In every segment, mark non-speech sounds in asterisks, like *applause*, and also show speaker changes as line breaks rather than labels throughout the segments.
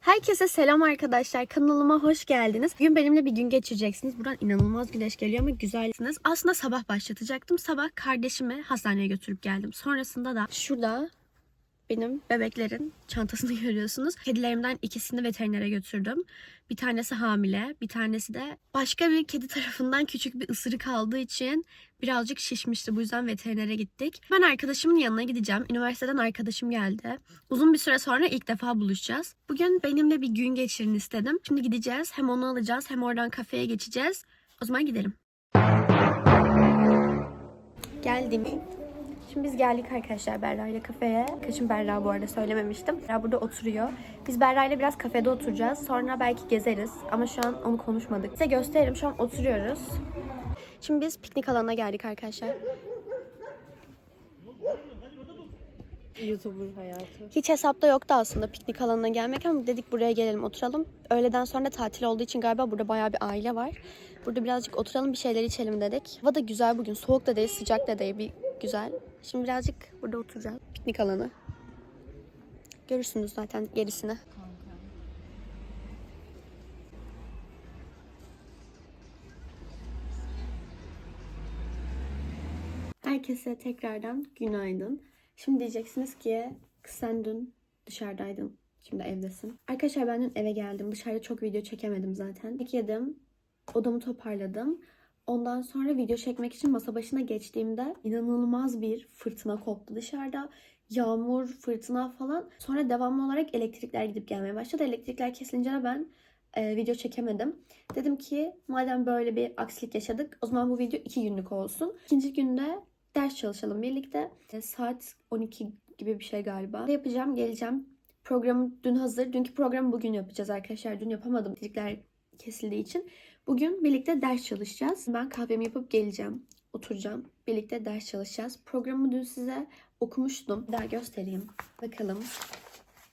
Herkese selam arkadaşlar. Kanalıma hoş geldiniz. Bugün benimle bir gün geçireceksiniz. Buradan inanılmaz güneş geliyor ama güzelsiniz. Aslında sabah başlatacaktım. Sabah kardeşimi hastaneye götürüp geldim. Sonrasında da şurada benim bebeklerin çantasını *laughs* görüyorsunuz. Kedilerimden ikisini veterinere götürdüm. Bir tanesi hamile, bir tanesi de başka bir kedi tarafından küçük bir ısırık aldığı için birazcık şişmişti. Bu yüzden veterinere gittik. Ben arkadaşımın yanına gideceğim. Üniversiteden arkadaşım geldi. Uzun bir süre sonra ilk defa buluşacağız. Bugün benimle bir gün geçirin istedim. Şimdi gideceğiz. Hem onu alacağız hem oradan kafeye geçeceğiz. O zaman gidelim. Geldim. Şimdi biz geldik arkadaşlar Berra ile kafeye. Kaçın Berra bu arada söylememiştim. Berra burada oturuyor. Biz Berra ile biraz kafede oturacağız. Sonra belki gezeriz. Ama şu an onu konuşmadık. Size gösteririm. Şu an oturuyoruz. Şimdi biz piknik alanına geldik arkadaşlar.
YouTuber hayatı.
Hiç hesapta yoktu aslında piknik alanına gelmek ama dedik buraya gelelim oturalım. Öğleden sonra da tatil olduğu için galiba burada bayağı bir aile var. Burada birazcık oturalım bir şeyler içelim dedik. Hava da güzel bugün. Soğuk da değil sıcak da değil bir güzel. Şimdi birazcık burada oturacağız. Piknik alanı. Görürsünüz zaten gerisini. Herkese tekrardan günaydın. Şimdi diyeceksiniz ki sen dün dışarıdaydın. Şimdi evdesin. Arkadaşlar ben dün eve geldim. Dışarıda çok video çekemedim zaten. Yemek yedim. Odamı toparladım. Ondan sonra video çekmek için masa başına geçtiğimde inanılmaz bir fırtına koptu dışarıda. Yağmur, fırtına falan. Sonra devamlı olarak elektrikler gidip gelmeye başladı. Elektrikler kesilince de ben e, video çekemedim. Dedim ki madem böyle bir aksilik yaşadık o zaman bu video iki günlük olsun. İkinci günde ders çalışalım birlikte. E, saat 12 gibi bir şey galiba. Ne yapacağım? Geleceğim. Programım dün hazır. Dünkü programı bugün yapacağız arkadaşlar. Dün yapamadım. Elektrikler kesildiği için. Bugün birlikte ders çalışacağız. Ben kahvemi yapıp geleceğim. Oturacağım. Birlikte ders çalışacağız. Programı dün size okumuştum. Bir daha göstereyim. Bakalım.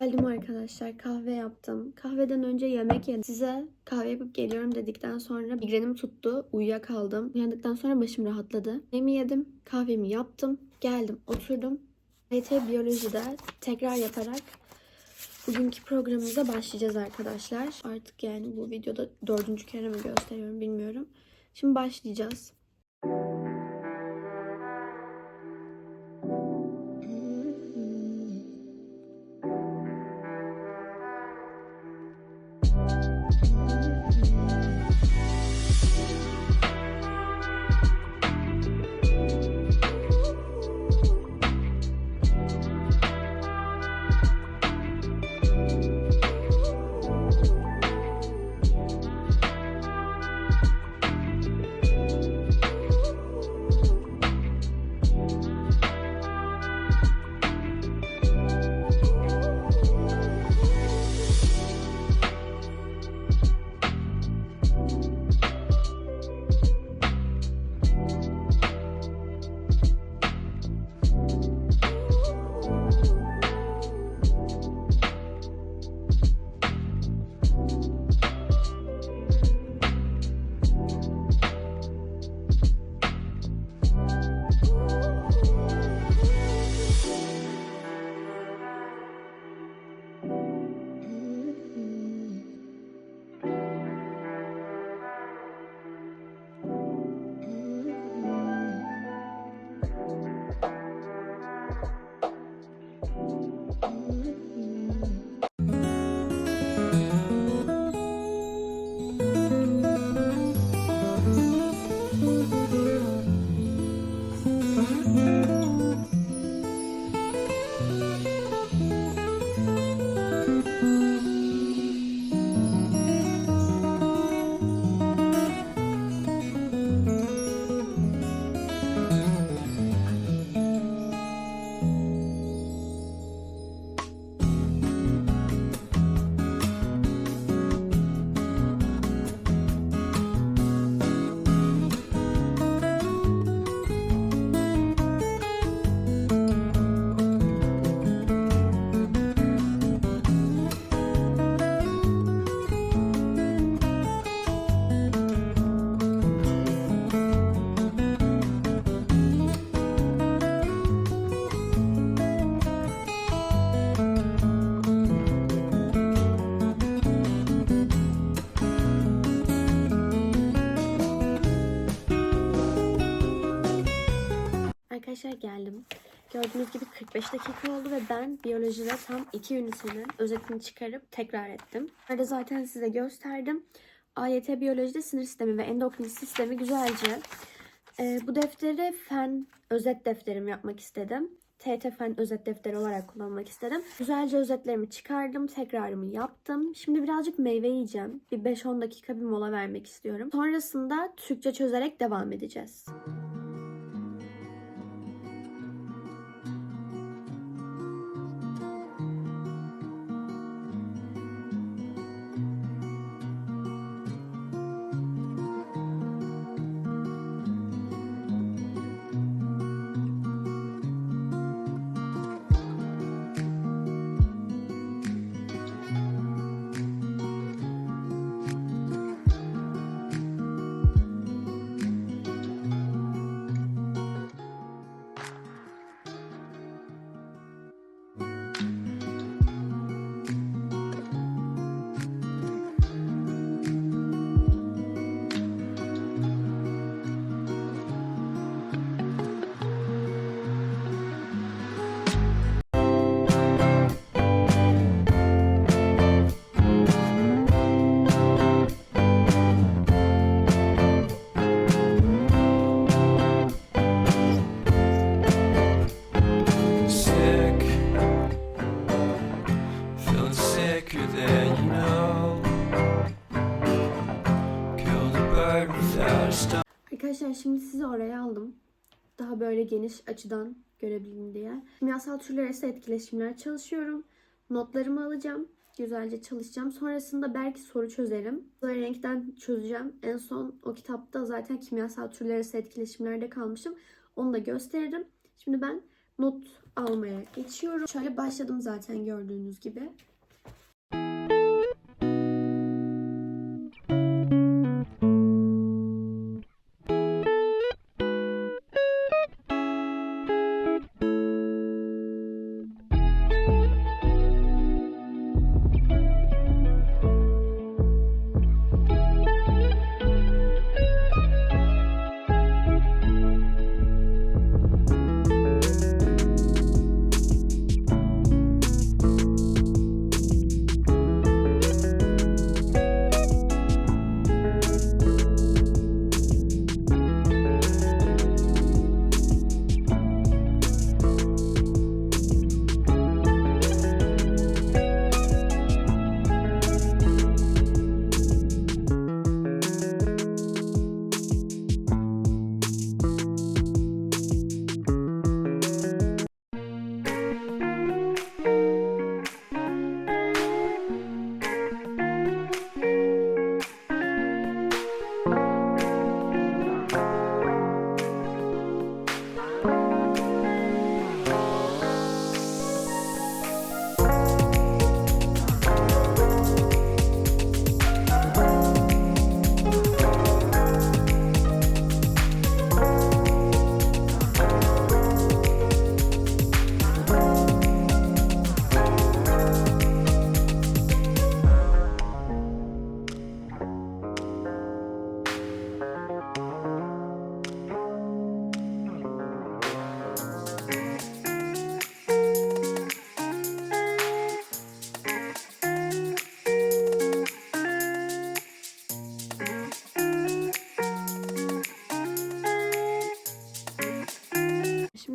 Geldim arkadaşlar. Kahve yaptım. Kahveden önce yemek yedim. Size kahve yapıp geliyorum dedikten sonra migrenim tuttu. Uyuyakaldım. Uyandıktan sonra başım rahatladı. Yemeğimi yedim. Kahvemi yaptım. Geldim. Oturdum. VT Biyoloji'de tekrar yaparak bugünkü programımıza başlayacağız arkadaşlar. Artık yani bu videoda dördüncü kere mi gösteriyorum bilmiyorum. Şimdi başlayacağız. Arkadaşlar geldim. Gördüğünüz gibi 45 dakika oldu ve ben biyolojide tam iki ünitenin özetini çıkarıp tekrar ettim. Burada zaten size gösterdim. AYT biyolojide sinir sistemi ve endokrin sistemi güzelce. Ee, bu defteri fen özet defterim yapmak istedim. TT fen özet defteri olarak kullanmak istedim. Güzelce özetlerimi çıkardım, tekrarımı yaptım. Şimdi birazcık meyve yiyeceğim. Bir 5-10 dakika bir mola vermek istiyorum. Sonrasında Türkçe çözerek devam edeceğiz.
sick,
Arkadaşlar şimdi sizi oraya aldım. Daha böyle geniş açıdan görebilin diye. Kimyasal türler arası etkileşimler çalışıyorum. Notlarımı alacağım. Güzelce çalışacağım. Sonrasında belki soru çözerim. Böyle renkten çözeceğim. En son o kitapta zaten kimyasal türler arası etkileşimlerde kalmışım. Onu da gösteririm. Şimdi ben not almaya geçiyorum. Şöyle başladım zaten gördüğünüz gibi.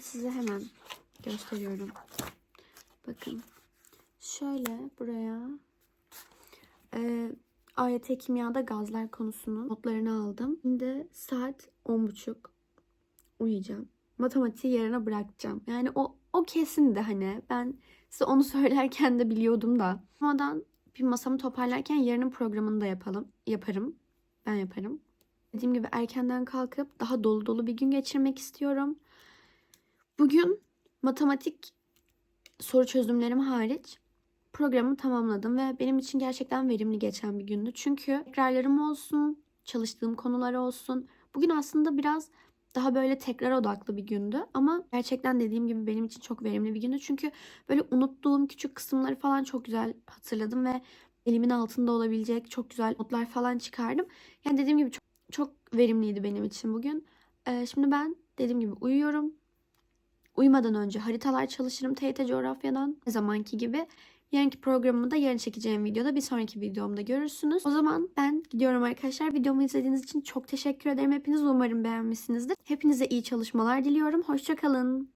Size hemen gösteriyorum. Bakın. Şöyle buraya e, AYT kimyada gazlar konusunun notlarını aldım. Şimdi saat 10.30 uyuyacağım. Matematiği yarına bırakacağım. Yani o o kesin de hani ben size onu *laughs* söylerken de biliyordum da. Ama bir masamı toparlarken yarının programını da yapalım. Yaparım. Ben yaparım. Dediğim gibi erkenden kalkıp daha dolu dolu bir gün geçirmek istiyorum. Bugün matematik soru çözümlerim hariç programı tamamladım ve benim için gerçekten verimli geçen bir gündü. Çünkü tekrarlarım olsun, çalıştığım konular olsun. Bugün aslında biraz daha böyle tekrar odaklı bir gündü ama gerçekten dediğim gibi benim için çok verimli bir gündü. Çünkü böyle unuttuğum küçük kısımları falan çok güzel hatırladım ve elimin altında olabilecek çok güzel notlar falan çıkardım. Yani dediğim gibi çok, çok verimliydi benim için bugün. Ee, şimdi ben dediğim gibi uyuyorum. Uyumadan önce haritalar çalışırım TYT coğrafyadan. Ne zamanki gibi. Yarınki programımı da yarın çekeceğim videoda bir sonraki videomda görürsünüz. O zaman ben gidiyorum arkadaşlar. Videomu izlediğiniz için çok teşekkür ederim. Hepiniz umarım beğenmişsinizdir. Hepinize iyi çalışmalar diliyorum. Hoşçakalın.